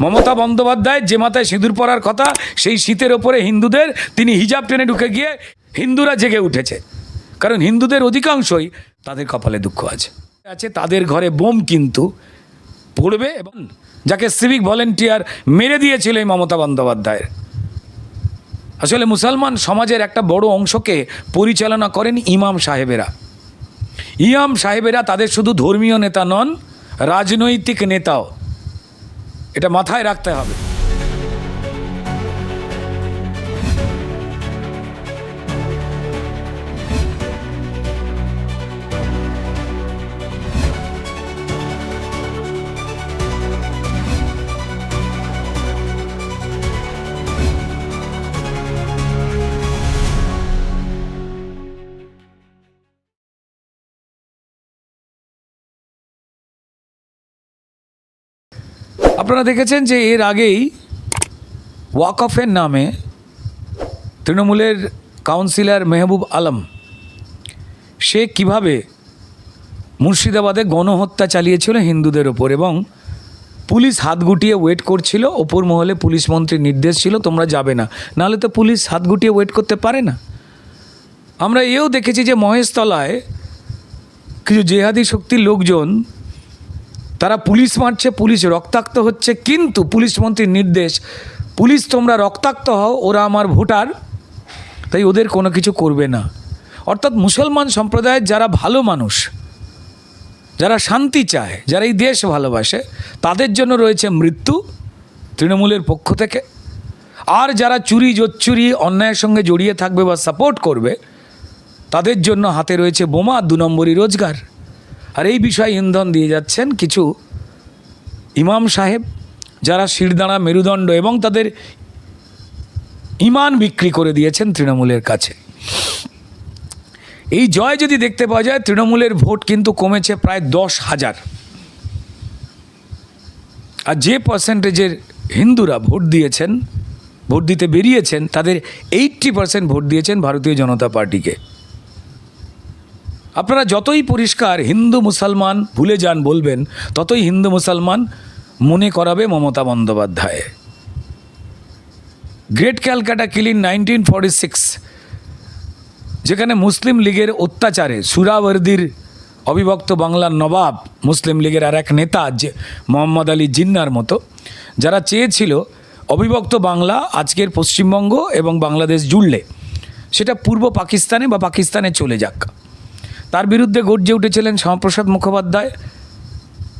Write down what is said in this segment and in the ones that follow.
মমতা বন্দ্যোপাধ্যায় যে মাথায় সিঁদুর পরার কথা, সেই শীতের ওপরে হিন্দুদের, তিনি হিজাব টেনে ঢুকে গিয়ে হিন্দুরা জেগে উঠেছে। কারণ হিন্দুদের অধিকাংশই তাদের কপালে দুঃখ আছে। আছে তাদের ঘরে বোম কিন্তু পড়বে এবং যাকে সিভিক ভলেন্টিয়ার মেরে দিয়েছিল এই মমতা বন্দ্যোপাধ্যায়ের। আসলে মুসলমান সমাজের একটা বড় অংশকে পরিচালনা করেন ইমাম সাহেবেরা। ইমাম সাহেবেরা তাদের শুধু ধর্মীয় নেতা নন, রাজনৈতিক নেতাও। এটা মাথায় রাখতে হবে। আপনারা দেখেছেন যে এর আগেই ওয়াকফের নামে তৃণমূলের কাউন্সিলর মেহবুব আলম, সে কীভাবে মুর্শিদাবাদে গণহত্যা চালিয়েছিল হিন্দুদের ওপর এবং পুলিশ হাত গুটিয়ে ওয়েট করছিল, ওপর মহলে পুলিশ মন্ত্রীর নির্দেশ ছিল, তোমরা যাবে না। নাহলে তো পুলিশ হাত গুটিয়ে ওয়েট করতে পারে না। আমরা এও দেখেছি যে মহেশতলায় কিছু জেহাদি শক্তির লোকজন তারা পুলিশ মারছে, পুলিশ রক্তাক্ত হচ্ছে, কিন্তু পুলিশ মন্ত্রীর নির্দেশ, পুলিশ, তোমরা রক্তাক্ত হও, ওরা আমার ভোটার, তাই ওদের কোনো কিছু করবে না। অর্থাৎ মুসলমান সম্প্রদায়ের যারা ভালো মানুষ, যারা শান্তি চায়, যারা এই দেশ ভালোবাসে, তাদের জন্য রয়েছে মৃত্যু তৃণমূলের পক্ষ থেকে। আর যারা চুরি, জোচ্চুরি, অন্যায়ের সঙ্গে জড়িয়ে থাকবে বা সাপোর্ট করবে, তাদের জন্য হাতে রয়েছে বোমা, দু নম্বরই রোজগার। আর এই বিষয়ে ইন্ধন দিয়ে যাচ্ছেন কিছু ইমাম সাহেব, যারা শিরদাঁড়া, মেরুদণ্ড এবং তাদের ইমান বিক্রি করে দিয়েছেন তৃণমূলের কাছে। এই জয় যদি দেখতে পাওয়া যায়, তৃণমূলের ভোট কিন্তু কমেছে প্রায় দশ হাজার। আর যে পার্সেন্টেজের হিন্দুরা ভোট দিয়েছেন, ভোট দিতে বেরিয়েছেন, তাদের এইট্টি পার্সেন্ট ভোট দিয়েছেন ভারতীয় জনতা পার্টিকে। আপনারা যতই পরিষ্কার হিন্দু মুসলমান ভুলে যান বলবেন, ততই হিন্দু মুসলমান মনে করাবে Mamata Bandyopadhyay. Great Calcutta killing nineteen forty six, যেখানে মুসলিম লীগের অত্যাচারে সুরাবর্দির অবিভক্ত বাংলার নবাব, মুসলিম লীগের আর এক নেতা যে মোহাম্মদ আলী জিন্নার মতো, যারা চেয়েছিল অবিভক্ত বাংলা আজকের পশ্চিমবঙ্গ এবং বাংলাদেশ জুড়লে, সেটা পূর্ব পাকিস্তানে বা পাকিস্তানে চলে যাক। তার বিরুদ্ধে গর্জে উঠেছিলেন শ্যামাপ্রসাদ মুখোপাধ্যায়।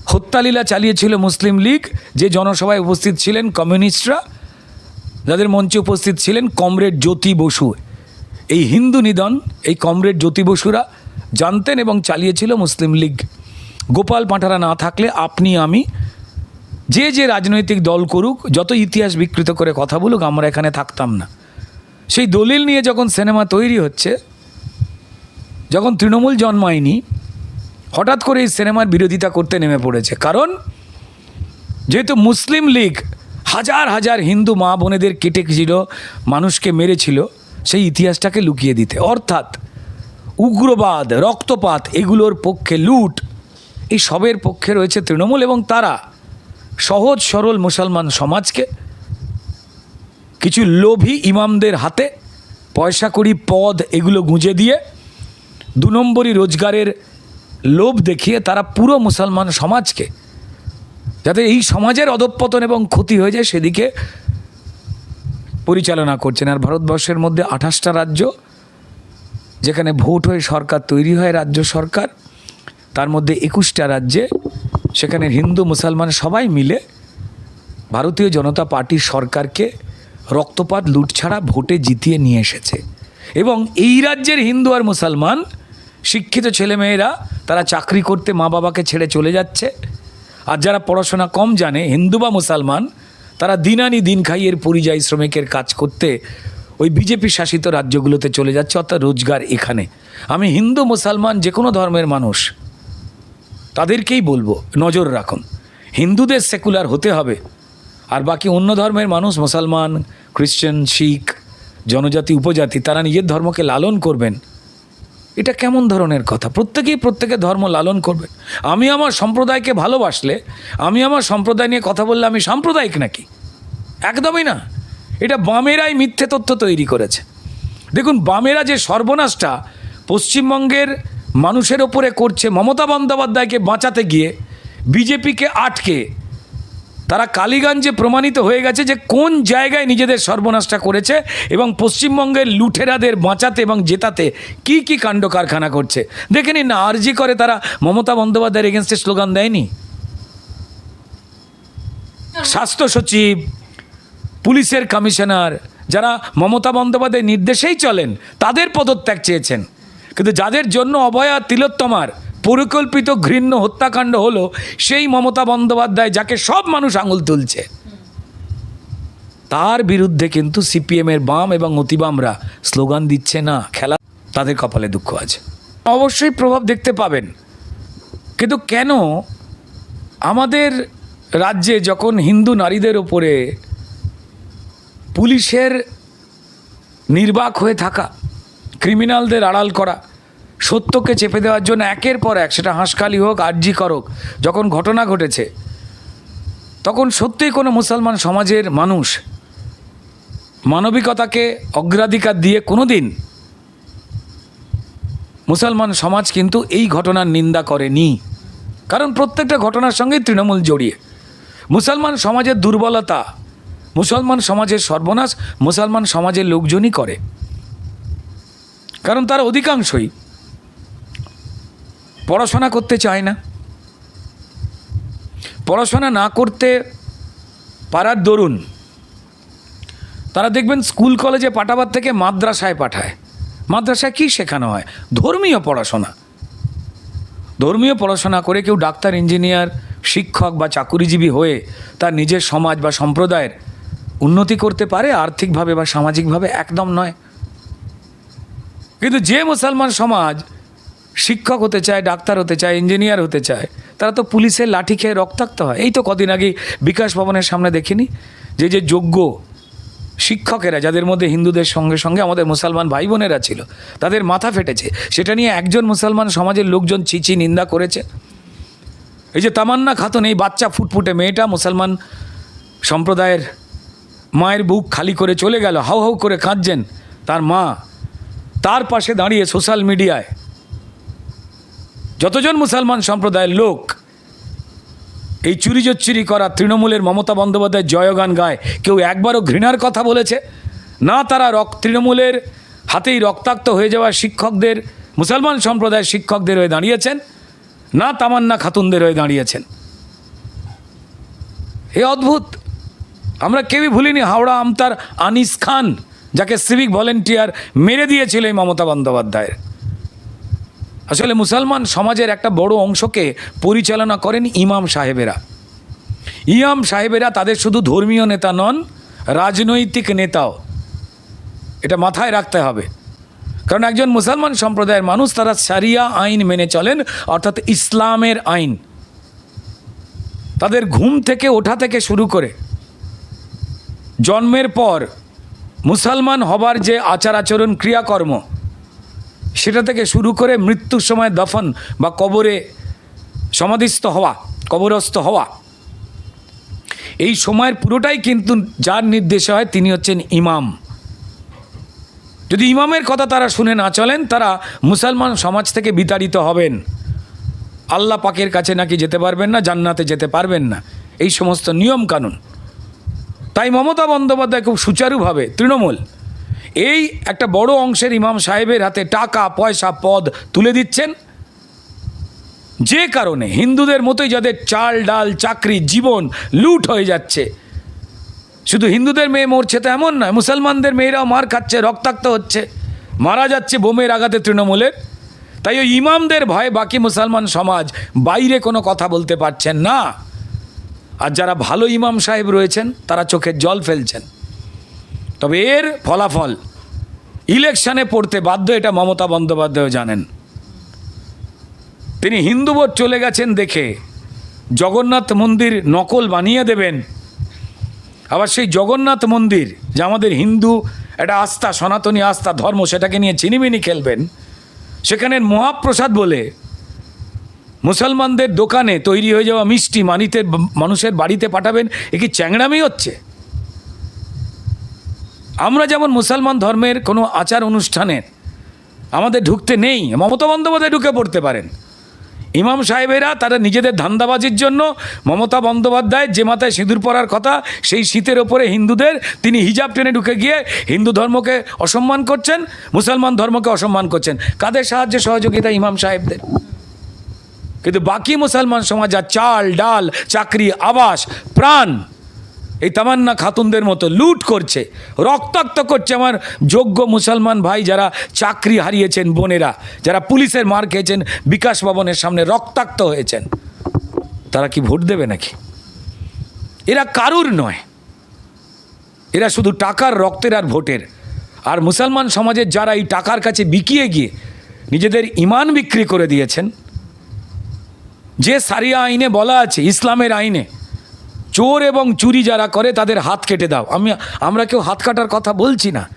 হত্যালীলা চালিয়েছিল মুসলিম লীগ, যে জনসভায় উপস্থিত ছিলেন কমিউনিস্টরা, যাদের মঞ্চে উপস্থিত ছিলেন কমরেড জ্যোতি বসু। এই হিন্দু নিধন, এই কমরেড জ্যোতি বসুরা জানতেন এবং চালিয়েছিল মুসলিম লীগ। গোপাল পাঁঠারা না থাকলে আপনি, আমি, যে যে রাজনৈতিক দল করুক, যত ইতিহাস বিকৃত করে কথা বলুক, আমরা এখানে থাকতাম না। সেই দলিল নিয়ে যখন সিনেমা তৈরি হচ্ছে যখন তৃণমূল জন্মায়নি, হঠাৎ করে এই সিনেমার বিরোধিতা করতে নেমে পড়েছে। কারণ, যেহেতু মুসলিম লীগ হাজার হাজার হিন্দু মা বোনেদের কেটে ছিল মানুষকে মেরেছিল, সেই ইতিহাসটাকে লুকিয়ে দিতে। অর্থাৎ, উগ্রবাদ, রক্তপাত, এগুলোর পক্ষে লুট, এই সবের পক্ষে রয়েছে তৃণমূল এবং তারা সহজ, সরল মুসলমান সমাজকে কিছু লোভী ইমামদের হাতে পয়সা করি পদ, এগুলো গুঁজে দিয়ে দু নম্বরই রোজগারের লোভ দেখিয়ে তারা পুরো মুসলমান সমাজকে, যাতে এই সমাজের অধঃপতন এবং ক্ষতি হয়ে যায় সেদিকে পরিচালনা করছেন। আর ভারতবর্ষের মধ্যে আঠাশটা রাজ্য, যেখানে ভোট হয়ে সরকার তৈরি হয়, রাজ্য সরকার। তার মধ্যে একুশটা রাজ্যে, সেখানে হিন্দু, মুসলমান সবাই মিলে ভারতীয় জনতা পার্টির সরকারকে রক্তপাত লুট ছাড়া ভোটে জিতিয়ে নিয়ে এসেছে। এবং এই রাজ্যের হিন্দু আর মুসলমান শিক্ষিত ছেলেমেয়েরা তারা চাকরি করতে মা বাবাকে ছেড়ে চলে যাচ্ছে। আর যারা পড়াশোনা কম জানে, হিন্দু বা মুসলমান, তারা দিন আনি দিন খাইয়ের পরিযায়ী শ্রমিকের কাজ করতে ওই বিজেপি শাসিত রাজ্যগুলোতে চলে যাচ্ছে, অর্থাৎ রোজগার এখানে। আমি হিন্দু, মুসলমান, যে কোনো ধর্মের মানুষ, তাদেরকেই বলব, নজর রাখুন। হিন্দুদের সেকুলার হতে হবে। আর বাকি অন্য ধর্মের মানুষ, মুসলমান, খ্রিশ্চান, শিখ, জনজাতি, উপজাতি, তারা নিজের ধর্মকে লালন করবেন। এটা কেমন ধরনের কথা? প্রত্যেকেই প্রত্যেকে ধর্ম লালন করবেন আমি আমার সম্প্রদায়কে ভালোবাসলে, আমি আমার সম্প্রদায় নিয়ে কথা বললে আমি সাম্প্রদায়িক নাকি? একদমই না। এটা বামেরাই মিথ্যে তথ্য তৈরি করেছে। দেখুন, বামেরা যে সর্বনাশটা পশ্চিমবঙ্গের মানুষের ওপরে করছে, মমতা বন্দ্যোপাধ্যায়কে বাঁচাতে গিয়ে, বিজেপিকে আটকে তারা কালীগঞ্জে প্রমাণিত হয়ে গেছে যে কোন জায়গায় নিজেদের সর্বনাশটা করেছে এবং পশ্চিমবঙ্গের লুঠেরাদের বাঁচাতে এবং জেতাতে কি কি কাণ্ড কারখানা করছে। দেখে নিন না, আরজি করে তারা মমতা বন্দ্যোপাধ্যায়ের এগেনস্টে স্লোগান দেয়নি? স্বাস্থ্য সচিব, পুলিশের কমিশনার যারা মমতা বন্দ্যোপাধ্যায়ের নির্দেশেই চলেন, তাদের পদত্যাগ চেয়েছেন। কিন্তু যাদের জন্য অভয়া তিলোত্তমার পরিকল্পিত ঘৃণ্য হত্যাকাণ্ড হলো সেই মমতা বন্দ্যোপাধ্যায় যাকে সব মানুষ আঙুল তুলছে। তার বিরুদ্ধে কিন্তু সিপিএমের বাম এবং অতিবামরা স্লোগান দিচ্ছে না, খেলা তাদের কপালে দুঃখ আছে। অবশ্যই প্রভাব দেখতে পাবেন। কিন্তু কেন আমাদের রাজ্যে যখন হিন্দু নারীদের ওপরে পুলিশের নির্বাক হয়ে থাকা, ক্রিমিনালদের আড়াল করা সত্যকে চেপে দেওয়ার জন্য একের পর এক সেটা হাঁসখালি হোক আর্জি করক যখন ঘটনা ঘটেছে, তখন সত্যিই কোনো মুসলমান সমাজের মানুষ মানবিকতাকে অগ্রাধিকার দিয়ে কোনো দিন মুসলমান সমাজ কিন্তু এই ঘটনার নিন্দা করেনি। কারণ প্রত্যেকটা ঘটনার সঙ্গেই তৃণমূল জড়িয়ে। মুসলমান সমাজের দুর্বলতা, মুসলমান সমাজের সর্বনাশ, মুসলমান সমাজের লোকজনই করে। কারণ তার অধিকাংশই পড়াশোনা করতে চায় না। পড়াশোনা না করতে পারার দরুন তারা দেখবেন স্কুল, কলেজে পাঠাবার থেকে মাদ্রাসায় পাঠায়। মাদ্রাসায় কী শেখানো হয়? ধর্মীয় পড়াশোনা। ধর্মীয় পড়াশোনা করে কেউ ডাক্তার, ইঞ্জিনিয়ার, শিক্ষক বা চাকুরিজীবী হয়ে তার নিজের সমাজ বা সম্প্রদায়ের উন্নতি করতে পারে, আর্থিকভাবে বা সামাজিকভাবে? একদম নয়। কিন্তু যে মুসলমান সমাজ শিক্ষক হতে চায়, ডাক্তার হতে চায় ইঞ্জিনিয়ার হতে চায়, তারা তো পুলিশের লাঠি খেয়ে রক্তাক্ত হয়। এই তো কদিন আগেই বিকাশ ভবনের সামনে দেখিনি। যে যে যোগ্য শিক্ষকেরা, যাদের মধ্যে হিন্দুদের সঙ্গে সঙ্গে আমাদের মুসলমান ভাই বোনেরা ছিল, তাদের মাথা ফেটেছে। সেটা নিয়ে একজন মুসলমান সমাজের লোকজন চিচি নিন্দা করেছে। এই যে তামান্না খাতুন, এই বাচ্চা ফুটফুটে মেয়েটা মুসলমান সম্প্রদায়ের মায়ের বুক খালি করে চলে গেল, হাউ হাউ করে কাঁদছেন। তার মা তার পাশে দাঁড়িয়ে সোশ্যাল মিডিয়ায় যতজন মুসলমান সম্প্রদায়ের লোক এই চুরি জচ্চুরি করা তৃণমূলের মমতা বন্দ্যোপাধ্যায় জয়গান গায়, কেউ একবারও ঘৃণার কথা বলেছে। না তারা রক, তৃণমূলের হাতেই রক্তাক্ত হয়ে যাওয়া শিক্ষকদের, মুসলমান সম্প্রদায়ের শিক্ষকদের হয়ে দাঁড়িয়েছেন, না তামান্না খাতুনদের হয়ে দাঁড়িয়েছেন। এ অদ্ভুত। আমরা কেউই ভুলিনি হাওড়া আমতার আনিস খান, যাকে সিভিক ভলেন্টিয়ার মেরে দিয়েছিল এই মমতা বন্দ্যোপাধ্যায়ের। আসলে মুসলমান সমাজের একটা বড় অংশকে পরিচালনা করেন ইমাম সাহেবেরা। ইমাম সাহেবেরা তাদের শুধু ধর্মীয় নেতা নন, রাজনৈতিক নেতাও। এটা মাথায় রাখতে হবে। কারণ একজন মুসলমান সম্প্রদায়ের মানুষ, তারা সারিয়া আইন মেনে চলেন, অর্থাৎ ইসলামের আইন। তাদের ঘুম থেকে ওঠা থেকে শুরু করে জন্মের পর মুসলমান হবার যে আচার আচরণ ক্রিয়াকর্ম সেটা থেকে শুরু করে মৃত্যুর সময় দফন বা কবরে সমাধিস্থ হওয়া, কবরস্থ হওয়া। এই সময়ের পুরোটাই কিন্তু যার নির্দেশে হয় তিনি হচ্ছেন ইমাম। যদি ইমামের কথা তারা শুনে না চলেন, তারা মুসলমান সমাজ থেকে বিতাড়িত হবেন। আল্লাহ পাকের কাছে নাকি যেতে পারবেন না, জান্নাতে যেতে পারবেন না। এই সমস্ত নিয়ম কানুন তাই মমতা বন্দ্যোপাধ্যায় খুব সুচারুভাবে, তৃণমূল এই একটা বড় অংশের ইমাম সাহেবের হাতে টাকা, পয়সা, পদ তুলে দিচ্ছেন। যে কারণে হিন্দুদের মতোই যাদের চাল, ডাল, চাকরি, জীবন লুট হয়ে যাচ্ছে। শুধু হিন্দুদের মেয়ে মরছে তো এমন নয়, মুসলমানদের মেয়েরাও মার খাচ্ছে, রক্তাক্ত হচ্ছে, মারা যাচ্ছে বোমের আঘাতে তৃণমূলের। তাই ওই ইমামদের ভয়ে বাকি মুসলমান সমাজ বাইরে কোনো কথা বলতে পারছেন না। আর যারা ভালো ইমাম সাহেব রয়েছেন, তারা চোখের জল ফেলছেন। তবে এর ফলাফল ইলেকশনে পড়তে বাধ্য এটা মমতা বন্দ্যোপাধ্যায় জানেন। তিনি হিন্দু ভোট চলে গেছেন দেখে জগন্নাথ মন্দির নকল বানিয়ে দেবেন। আবার সেই জগন্নাথ মন্দির যে আমাদের হিন্দু একটা আস্থা, সনাতনী আস্থা, ধর্ম, সেটাকে নিয়ে চিনিমিনি খেলবেন, সেখানের মহাপ্রসাদ বলে মুসলমানদের দোকানে তৈরি হয়ে যাওয়া মিষ্টি মানিতে মানুষের বাড়িতে পাঠাবেন, এ কি চ্যাংড়ামি হচ্ছে? আমরা যেমন মুসলমান ধর্মের কোনো আচার অনুষ্ঠানে আমাদের ঢুকতে নেই, মমতা বন্দ্যোপাধ্যায় ঢুকে পড়তে পারেন। ইমাম সাহেবেরা তারা নিজেদের ধান্দাবাজির জন্য মমতা বন্দ্যোপাধ্যায় যে মাথায় সিঁদুর পরার কথা, সেই শীতের ওপরে হিন্দুদের, তিনি হিজাব টেনে ঢুকে গিয়ে হিন্দু ধর্মকে অসম্মান করছেন, মুসলমান ধর্মকে অসম্মান করছেন। কাদের সাহায্যে সহযোগিতা ইমাম সাহেবদের? কিন্তু বাকি মুসলমান সমাজ আর চাল, ডাল, চাকরি, আবাস, প্রাণ এই তামান্না খাতুনদের মতো লুট করছে, রক্তাক্ত করছে আমার যোগ্য মুসলমান ভাই যারা চাকরি হারিয়েছেন বোনেরা, যারা পুলিশের মার খেয়েছেন, বিকাশ ভবনের সামনে রক্তাক্ত হয়েছেন। তারা কি ভোট দেবে নাকি? এরা কারুর নয়। এরা শুধু টাকার রক্তের আর ভোটের। আর মুসলমান সমাজের যারা এই টাকার কাছে বিকিয়ে গিয়ে নিজেদের ইমান বিক্রি করে দিয়েছেন, যে সারিয়া আইনে বলা আছে, ইসলামের আইনে চোর এবং চুরি যারা করে, তাদের হাত কেটে দাও। আমি, আমরা কেউ হাত কাটার কথা বলছি না।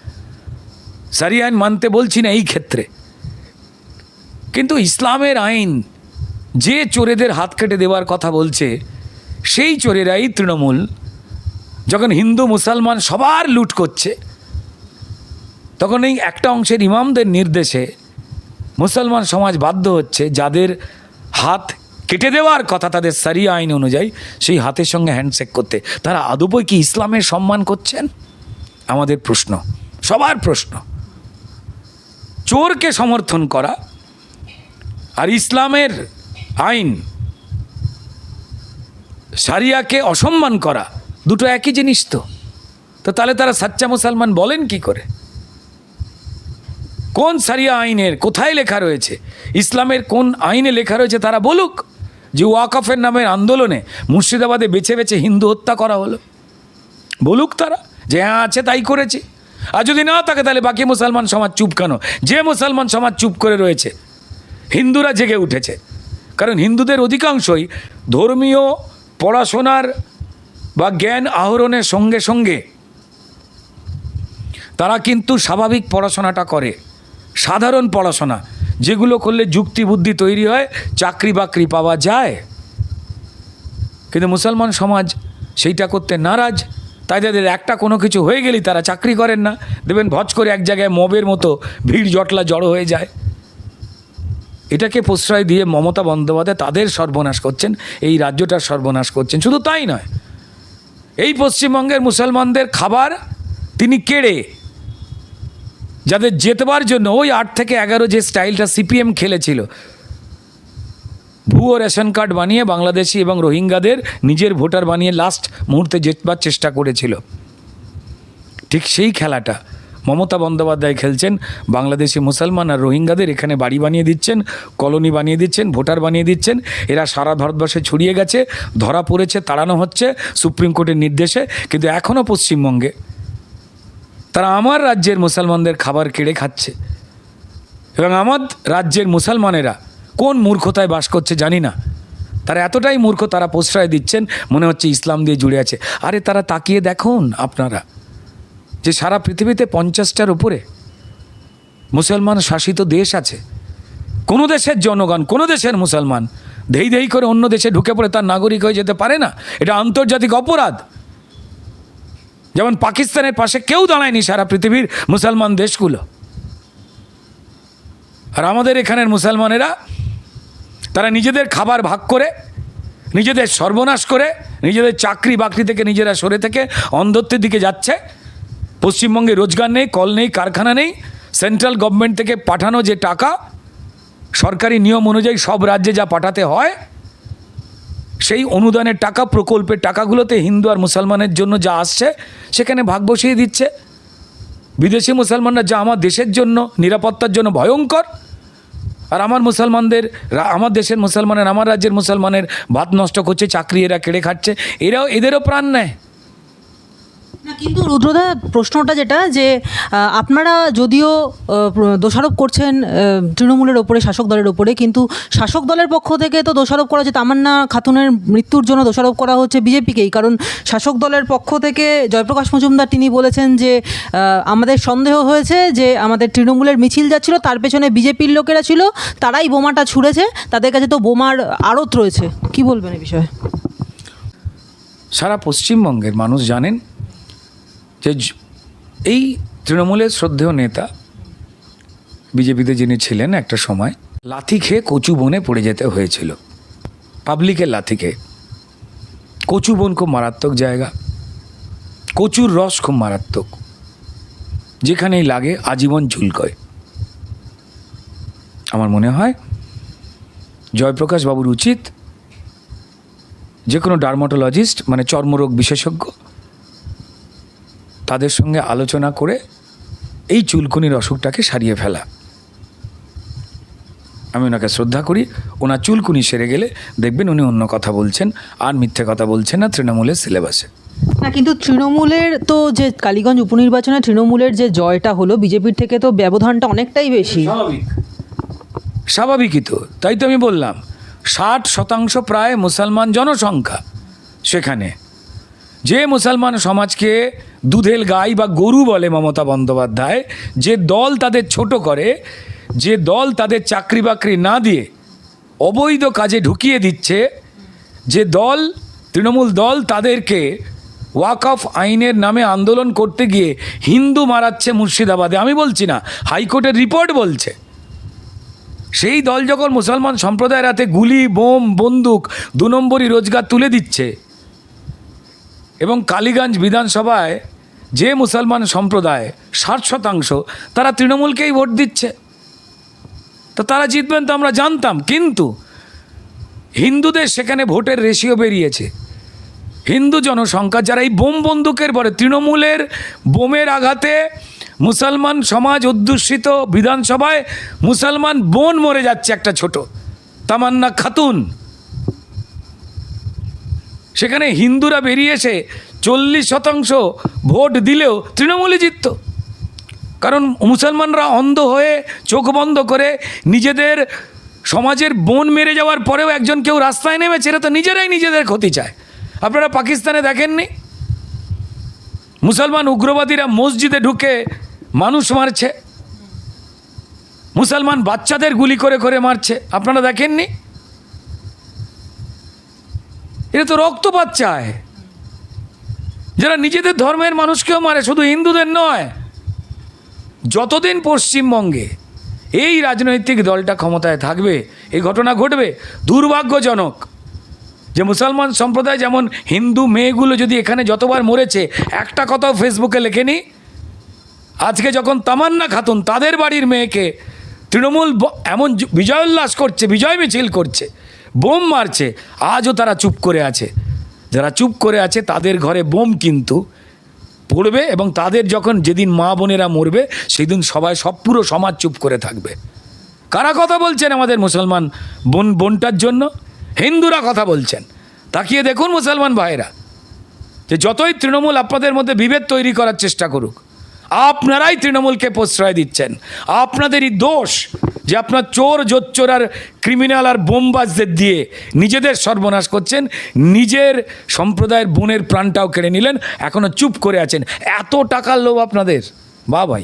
সারি আইন মানতে বলছি না এই ক্ষেত্রে। কিন্তু ইসলামের আইন যে চোরেদের হাত কেটে দেওয়ার কথা বলছে, সেই চোরেরাই তৃণমূল। যখন হিন্দু, মুসলমান সবার লুট করছে, তখন এই একটা অংশের ইমামদের নির্দেশে মুসলমান সমাজ বাধ্য হচ্ছে, যাদের হাত কেটে দেওয়ার কথা তাদের সারিয়া আইন অনুযায়ী সেই হাতের সঙ্গে হ্যান্ডশেক করতে। তারা আদপই কি ইসলামের সম্মান করছেন? আমাদের প্রশ্ন, সবার প্রশ্ন। চোরকে সমর্থন করা আর ইসলামের আইন, সারিয়াকে অসম্মান করা, দুটো একই জিনিস তো। তো তাহলে তারা সাচ্চা মুসলমান বলেন কি করে? কোন সারিয়া আইনের কোথায় লেখা রয়েছে? ইসলামের কোন আইনে লেখা রয়েছে তারা বলুক। যে ওয়াকফের নামের আন্দোলনে মুর্শিদাবাদে বেছে বেছে হিন্দু হত্যা করা হলো। বলুক তারা, যে হ্যাঁ আছে তাই করেছে। আর যদি না থাকে তাহলে বাকি মুসলমান সমাজ চুপ কেন? যে মুসলমান সমাজ চুপ করে রয়েছে, হিন্দুরা জেগে উঠেছে। কারণ হিন্দুদের অধিকাংশই ধর্মীয় পড়াশোনার বা জ্ঞান আহরণের সঙ্গে সঙ্গে তারা কিন্তু স্বাভাবিক পড়াশোনাটা করে। সাধারণ পড়াশোনা যেগুলো করলে যুক্তি বুদ্ধি তৈরি হয়, চাকরি বাকরি পাওয়া যায়। কিন্তু মুসলমান সমাজ সেইটা করতে নারাজ। তাই তাদের একটা কোনো কিছু হয়ে গেলেই তারা চাকরি করেন না। দেখবেন ভজ করে এক জায়গায় মবের মতো ভিড় জটলা জড়ো হয়ে যায়। এটাকে প্রশ্রয় দিয়ে মমতা বন্দ্যোপাধ্যায় তাদের সর্বনাশ করছেন, এই রাজ্যটার সর্বনাশ করছেন। শুধু তাই নয়, এই পশ্চিমবঙ্গের মুসলমানদের খাবার তিনি কেড়ে যাদের জেতবার জন্য ওই আট থেকে এগারো যে স্টাইলটা সিপিএম খেলেছিল। ভুয়ো রেশন কার্ড বানিয়ে বাংলাদেশি এবং রোহিঙ্গাদের নিজের ভোটার বানিয়ে লাস্ট মুহূর্তে জেতবার চেষ্টা করেছিল। ঠিক সেই খেলাটা মমতা বন্দ্যোপাধ্যায় খেলছেন, বাংলাদেশি মুসলমান আর রোহিঙ্গাদের এখানে বাড়ি বানিয়ে দিচ্ছেন, কলোনি বানিয়ে দিচ্ছেন, ভোটার বানিয়ে দিচ্ছেন, এরা সারা ভারতবর্ষে ছড়িয়ে গেছে, ধরা পড়েছে, তাড়ানো হচ্ছে সুপ্রিম কোর্টের নির্দেশে, কিন্তু এখনও পশ্চিমবঙ্গে তারা আমার রাজ্যের মুসলমানদের খাবার কেড়ে খাচ্ছে। এবং আমার রাজ্যের মুসলমানেরা কোন মূর্খতায় বাস করছে জানি না। তারা এতটাই মূর্খ তারা প্রশ্রয় দিচ্ছেন, মনে হচ্ছে ইসলাম দিয়ে জুড়ে আছে। আরে তারা তাকিয়ে দেখুন আপনারা, যে সারা পৃথিবীতে পঞ্চাশটার উপরে মুসলমান শাসিত দেশ আছে। কোনো দেশের জনগণ, কোনো দেশের মুসলমান ধেই ধেই করে অন্য দেশে ঢুকে পড়ে তার নাগরিক হয়ে যেতে পারে না। এটা আন্তর্জাতিক অপরাধ। যেমন পাকিস্তানের পাশে কেউ দাঁড়ায়নি সারা পৃথিবীর মুসলমান দেশগুলো। আর আমাদের এখানের মুসলমানেরা, তারা নিজেদের খাবার ভাগ করে, নিজেদের সর্বনাশ করে, নিজেদের চাকরি বাকরি থেকে নিজেরা সরে থেকে অন্ধত্বের দিকে যাচ্ছে। পশ্চিমবঙ্গে রোজগার নেই, কল নেই, কারখানা নেই। সেন্ট্রাল গভর্নমেন্ট থেকে পাঠানো যে টাকা, সরকারি নিয়ম অনুযায়ী সব রাজ্যে যা পাঠাতে হয় সেই অনুদানের টাকা প্রকল্পের টাকাগুলোতে হিন্দু আর মুসলমানের জন্য যা আসছে, সেখানে ভাগ বসিয়ে দিচ্ছে। বিদেশি মুসলমানরা যা আমার দেশের জন্য, নিরাপত্তার জন্য ভয়ঙ্কর। আর আমার মুসলমানদের আমার দেশের মুসলমানের, আমার রাজ্যের মুসলমানের ভাত নষ্ট করছে, চাকরি এরা কেড়ে খাচ্ছে। এরাও এদেরও প্রাণ নেয়। কিন্তু রুদ্রদা, প্রশ্নটা যেটা যে আপনারা যদিও দোষারোপ করছেন তৃণমূলের ওপরে, শাসক দলের ওপরে, কিন্তু শাসক দলের পক্ষ থেকে তো দোষারোপ করা হচ্ছে, তামান্না খাতুনের মৃত্যুর জন্য দোষারোপ করা হচ্ছে বিজেপিকেই, কারণ শাসক দলের পক্ষ থেকে জয়প্রকাশ মজুমদার, তিনি বলেছেন যে আমাদের সন্দেহ হয়েছে যে, আমাদের তৃণমূলের মিছিল যাচ্ছিল, তার পেছনে বিজেপির লোকেরা ছিল, তারাই বোমাটা ছুঁড়েছে, তাদের কাছে তো বোমার আড়ত রয়েছে। কি বলবেন এই বিষয়ে? সারা পশ্চিমবঙ্গের মানুষ জানেন যে এই তৃণমূলের শ্রদ্ধেয় নেতা, বিজেপিতে যিনি ছিলেন একটা সময়, লাথি খেয়ে কচু বনে পড়ে যেতে হয়েছিল। পাবলিকের লাথি খেয়ে। কচু বন খুব মারাত্মক জায়গা। কচুর রস খুব মারাত্মক। যেখানেই লাগে আজীবন ঝুলকয়। আমার মনে হয় জয়প্রকাশ বাবুর উচিত যে কোনো ডার্মাটোলজিস্ট মানে চর্মরোগ বিশেষজ্ঞ তাদের সঙ্গে আলোচনা করে এই চুলকুনির অসুখটাকে সারিয়ে ফেলা। আমি ওনাকে শ্রদ্ধা করি। ওনার চুলকুনি সেরে গেলে দেখবেন উনি অন্য কথা বলছেন আর মিথ্যে কথা বলছেন না তৃণমূলের সিলেবাসে। না কিন্তু তৃণমূলের তো যে কালীগঞ্জ উপনির্বাচনে তৃণমূলের যে জয়টা হলো বিজেপির থেকে তো ব্যবধানটা অনেকটাই বেশি। স্বাভাবিক। স্বাভাবিকই তো তাই তো আমি বললাম। ষাট শতাংশ প্রায় মুসলমান জনসংখ্যা সেখানে। যে মুসলমান সমাজকে দুধেল গাই বা গরু বলে মমতা বন্দ্যোপাধ্যায়, যে দল তাদের ছোট করে, যে দল তাদের চাকরি বাকরি না দিয়ে অবৈধ কাজে ঢুকিয়ে দিচ্ছে, যে দল, তৃণমূল দল তাদেরকে ওয়াক অফ আইনের নামে আন্দোলন করতে গিয়ে হিন্দু মারাচ্ছে মুর্শিদাবাদে, আমি বলছি না, হাইকোর্টের রিপোর্ট বলছে। সেই দল যখন মুসলমান সম্প্রদায়ের হাতে গুলি, বোম, বন্দুক দু নম্বরই রোজগার তুলে দিচ্ছে এবং কালীগঞ্জ বিধানসভায় যে মুসলমান সম্প্রদায় ষাট শতাংশ, তারা তৃণমূলকেই ভোট দিচ্ছে। তো তারা জিতবেন তো আমরা জানতাম, কিন্তু হিন্দুদের সেখানে ভোটের রেশিও বেরিয়েছে। হিন্দু জনসংখ্যা যারা এই বোম বন্দুকের পরে তৃণমূলের বোমের আঘাতে মুসলমান সমাজ অধ্যুষিত বিধানসভায় মুসলমান বোন মরে যাচ্ছে একটা ছোট। তামান্না খাতুন সেখানে হিন্দুরা বেরিয়ে এসে চল্লিশ শতাংশ ভোট দিলেও তৃণমূলই জিতত। কারণ মুসলমানরা অন্ধ হয়ে চোখ বন্ধ করে নিজেদের সমাজের বোন মেরে যাওয়ার পরেও একজন কেউ রাস্তায় নেমেছে এরা তো নিজেরাই নিজেদের ক্ষতি চায়। আপনারা পাকিস্তানে দেখেননি? মুসলমান উগ্রবাদীরা মসজিদে ঢুকে মানুষ মারছে। মুসলমান বাচ্চাদের গুলি করে করে মারছে। আপনারা দেখেননি? এটা তো রক্তপাত চায়। যারা নিজেদের ধর্মের মানুষকেও মারে, শুধু হিন্দুদের নয়, যতদিন পশ্চিমবঙ্গে এই রাজনৈতিক দলটা ক্ষমতায় থাকবে, এই ঘটনা ঘটবে, দুর্ভাগ্যজনক যে মুসলমান সম্প্রদায় যেমন হিন্দু মেয়েগুলো যদি এখানে যতবার মরেছে, একটা কথাও ফেসবুকে লেখেনি, আজকে যখন তামান্না খাতুন তাদের বাড়ির মেয়েকে তৃণমূল এমন বিজয়োল্লাস করছে, বিজয় মিছিল করছে বোম মারছে, আজও তারা চুপ করে আছে। যারা চুপ করে আছে, তাদের ঘরে বোম কিন্তু পড়বে এবং তাদের যখন যেদিন মা বোনেরা মরবে, সেদিন সবাই, সব পুরো সমাজ চুপ করে থাকবে। কারা কথা বলছেন আমাদের মুসলমান বোন, বোনটার জন্য? হিন্দুরা কথা বলছেন। তাকিয়ে দেখুন মুসলমান ভাইরা যে যতই তৃণমূল আপনাদের মধ্যে বিভেদ তৈরি করার চেষ্টা করুক, আপনারাই তৃণমূলকে প্রশ্রয় দিচ্ছেন। আপনাদেরই দোষ যে আপনার চোর, জোচ্চোর আর ক্রিমিনাল আর বোমবাজদের দিয়ে নিজেদের সর্বনাশ করছেন, নিজের সম্প্রদায়ের বোনের প্রাণটাও কেড়ে নিলেন এখনও চুপ করে আছেন। এত টাকার লোভ আপনাদের? বা ভাই